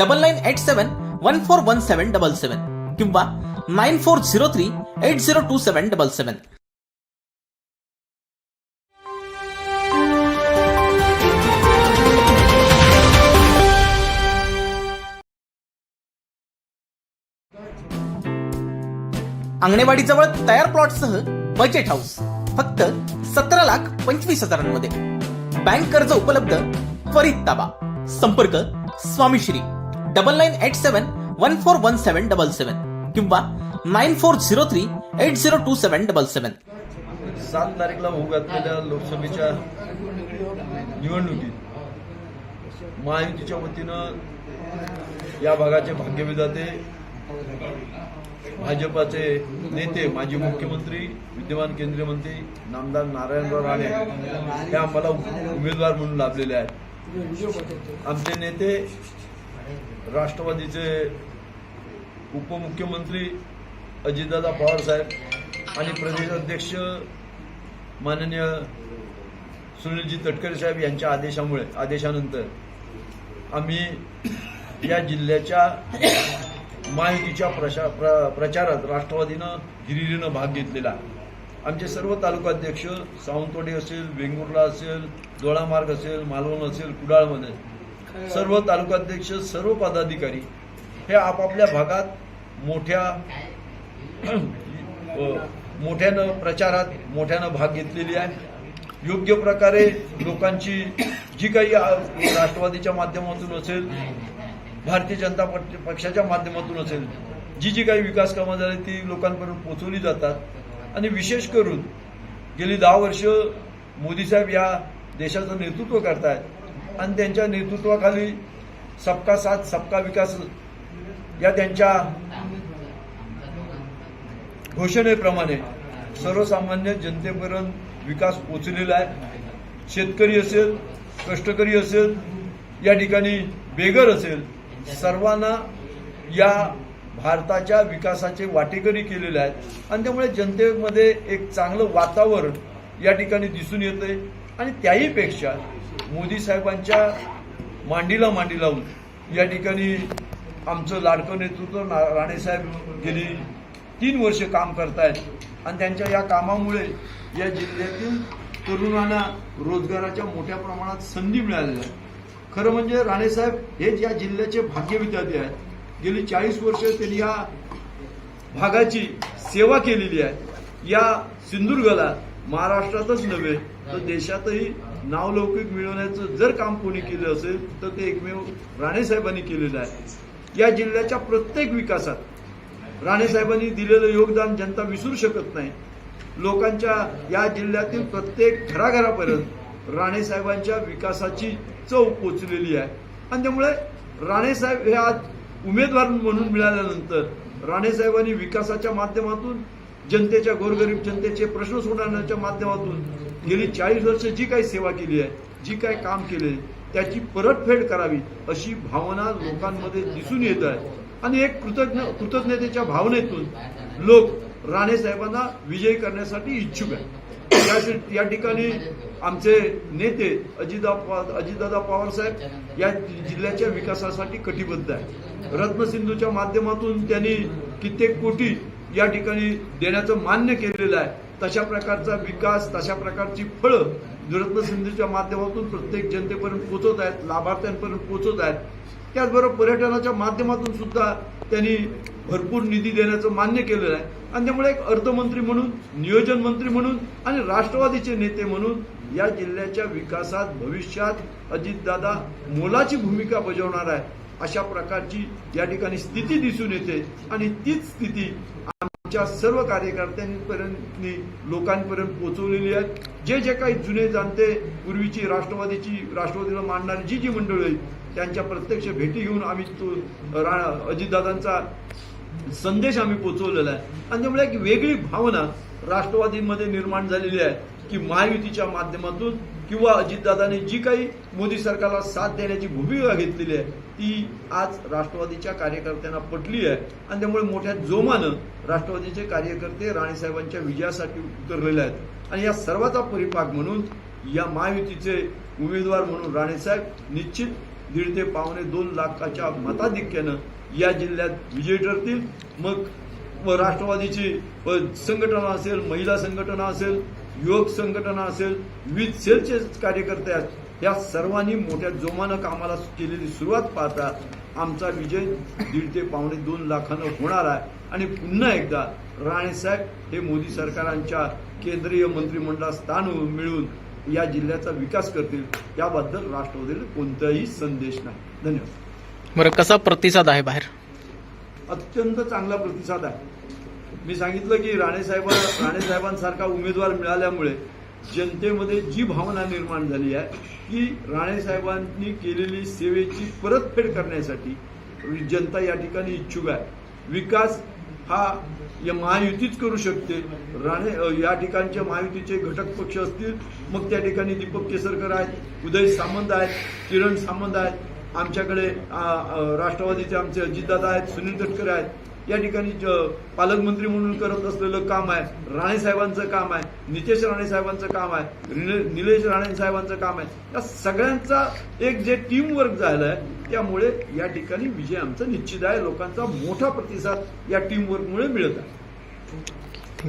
Double nine eight seven one four one seven double seven किंवा nine four zero three eight zero two seven double seven अंगणेवाडीजवळ तयार प्लॉटसह budget house फक्त सतरा लाख पंचवीस हजारांमध्ये. Bank कर्ज उपलब्ध त्वरित ताबा. संपर्क Swamishri double nine eight seven one four one seven double seven किंवा nine four zero three eight zero two seven double seven सात तारीखला होऊ घातलेल्या लोकसभेच्या निवडणुकीत महायुतीच्या वतीनं या भागाचे भाग्यविधाते भाजपाचे नेते माजी मुख्यमंत्री विद्यमान केंद्रीय मंत्री नामदार नारायणराव राणे हे आम्हाला उमेदवार म्हणून लाभलेले आहेत. आमचे नेते राष्ट्रवादीचे उपमुख्यमंत्री अजितदादा पवार साहेब आणि प्रदेशाध्यक्ष माननीय सुनीलजी तटकरे साहेब यांच्या आदेशामुळे आदेशानंतर आम्ही या जिल्ह्याच्या माहितीच्या प्रशा प्र प्रचारात राष्ट्रवादीनं हिरिरीनं भाग घेतलेला. आमचे सर्व तालुकाध्यक्ष सावंतवाडी असेल वेंगुर्ला असेल दोळामार्ग असेल मालवण असेल कुडाळमध्ये सर्व तालुकाध्यक्ष सर्व पदाधिकारी हे आपापल्या भागात मोठ्या मोठ्यानं प्रचारात मोठ्यानं भाग घेतलेली आहे. योग्य प्रकारे लोकांची जी काही राष्ट्रवादीच्या माध्यमातून असेल भारतीय जनता पक्षाच्या माध्यमातून असेल जी जी काही विकास कामं झाली ती लोकांपर्यंत पोचवली जातात. आणि विशेष करून गेली दहा वर्ष मोदी साहेब या देशाचं नेतृत्व करतायत. आणि त्यांच्या नेतृत्वाखाली सबका साथ सबका विकास या त्यांच्या घोषणेप्रमाणे सर्वसामान्य जनतेपर्यंत विकास पोचलेला आहे. शेतकरी असेल कष्टकरी असेल या ठिकाणी बेगर असेल सर्वांना या भारताच्या विकासाचे वाटेकरी केलेले आहेत. आणि त्यामुळे जनतेमध्ये एक चांगलं वातावरण या ठिकाणी दिसून येतंय. आणि त्याहीपेक्षा मोदी साहेबांच्या मांडीला मांडी लावून या ठिकाणी आमचं लाडकं नेतृत्व ना- राणेसाहेब गेली तीन वर्ष काम करतायत. आणि त्यांच्या या कामामुळे या जिल्ह्यातील तरुणांना रोजगाराच्या मोठ्या प्रमाणात संधी मिळालेल्या आहे खरं म्हणजे राणेसाहेब हेच या जिल्ह्याचे भाग्य विद्यार्थी आहेत. गेली चाळीस वर्ष त्यांनी या भागाची सेवा केलेली आहे. या सिंधुदुर्गला महाराष्ट्रातच नव्हे तर देशातही नावलौकिक मिळवण्याचं जर काम कोणी केलं असेल तर ते एकमेव राणेसाहेबांनी केलेलं आहे. या जिल्ह्याच्या प्रत्येक विकासात राणेसाहेबांनी दिलेलं योगदान जनता विसरू शकत नाही. लोकांच्या या जिल्ह्यातील प्रत्येक घराघरापर्यंत राणेसाहेबांच्या विकासाची चव पोचलेली आहे. आणि त्यामुळे राणेसाहेब हे आज उमेदवार म्हणून मिळाल्यानंतर राणेसाहेबांनी विकासाच्या माध्यमातून जनतेच्या गोरगरीब जनतेचे प्रश्न सोडवण्याच्या माध्यमातून गेली चाळीस वर्ष जी काही सेवा केली आहे जी काय काम केले त्याची परतफेड करावी अशी भावना लोकांमध्ये दिसून येत आहे. आणि एक कृतज्ञ कृतज्ञतेच्या भावनेतून लोक राणेसाहेबांना विजयी करण्यासाठी इच्छुक आहे या या ठिकाणी आमचे नेते अजितदा अजितदादा पवार साहेब या जिल्ह्याच्या विकासासाठी कटिबद्ध आहे रत्नसिंधूच्या माध्यमातून त्यांनी कित्येक कोटी या ठिकाणी देण्याचं मान्य केलेलं आहे. तशा प्रकारचा विकास तशा प्रकारची फळं रत्नसिंधूच्या माध्यमातून प्रत्येक जनतेपर्यंत पोहोचत आहेत लाभार्थ्यांपर्यंत पोहोचत आहेत. त्याचबरोबर पर्यटनाच्या माध्यमातून सुद्धा त्यांनी भरपूर निधी देण्याचं मान्य केलेलं आहे. आणि त्यामुळे एक अर्थमंत्री म्हणून नियोजन मंत्री म्हणून आणि राष्ट्रवादीचे नेते म्हणून या जिल्ह्याच्या विकासात भविष्यात अजितदादा मोलाची भूमिका बजावणार आहे अशा प्रकारची या ठिकाणी स्थिती दिसून येते आणि तीच स्थिती च्या सर्व कार्यकर्त्यांपर्यंत लोकांपर्यंत पोहोचवलेली आहेत. जे जे काही जुने जाणते पूर्वीची राष्ट्रवादीची राष्ट्रवादीला मांडणारी जी जी मंडळी आहेत त्यांच्या प्रत्यक्ष भेटी घेऊन आम्ही तो रा- अजितदादांचा संदेश आम्ही पोचवलेला आहे. आणि त्यामुळे एक वेगळी भावना राष्ट्रवादीमध्ये निर्माण झालेली आहे की महायुतीच्या माध्यमातून किंवा अजितदादाने जी काही मोदी सरकारला साथ देण्याची भूमिका घेतलेली आहे ती आज राष्ट्रवादीच्या कार्यकर्त्यांना पटली आहे. आणि त्यामुळे मोठ्या जोमानं राष्ट्रवादीचे कार्यकर्ते राणेसाहेबांच्या विजयासाठी उतरलेले आहेत. आणि या सर्वाचा परिपाक म्हणून या महायुतीचे उमेदवार म्हणून राणेसाहेब निश्चित दीड ते पावणे दोन लाखाच्या मताधिक्यानं या जिल्ह्यात विजयी ठरतील. मग व राष्ट्रवादीची संघटना असेल महिला संघटना असेल युवक संघटना असेल विविध सेलचे कार्यकर्ते आहेत. या सर्वांनी मोठ्या जोमानं कामाला केलेली सुरुवात पाहता आमचा विजय दीड ते पावणे दोन लाखानं होणार आहे. आणि पुन्हा एकदा राणेसाहेब हे मोदी सरकारांच्या केंद्रीय मंत्रिमंडळात स्थान मिळून या जिल्ह्याचा विकास करतील. याबद्दल राष्ट्रवादीला कोणताही संदेश नाही. धन्यवाद. बरं कसा प्रतिसाद आहे बाहेर? अत्यंत चांगला प्रतिसाद आहे. मी सांगितलं की राणेसाहेब राणेसाहेबांसारखा उमेदवार मिळाल्यामुळे जनतेमध्ये जी भावना निर्माण झाली आहे की राणेसाहेबांनी केलेली सेवेची परतफेड करण्यासाठी जनता या ठिकाणी इच्छुक आहे. विकास हा या महायुतीच करू शकते. राणे या ठिकाणच्या महायुतीचे घटक पक्ष असतील मग त्या ठिकाणी दीपक केसरकर आहेत उदय सामंत आहेत किरण सामंत आहेत आमच्याकडे राष्ट्रवादीचे आमचे अजितदादा आहेत सुनील तटकरे आहेत. या ठिकाणी पालकमंत्री म्हणून करत असलेलं काम आहे राणे साहेबांचं काम आहे नितेश राणे साहेबांचं काम आहे निलेश राणे साहेबांचं काम आहे. या सगळ्यांचा एक जे टीम वर्क झालं आहे त्यामुळे या ठिकाणी विजय आमचा निश्चित आहे. लोकांचा मोठा प्रतिसाद या टीम वर्कमुळे मिळत आहे.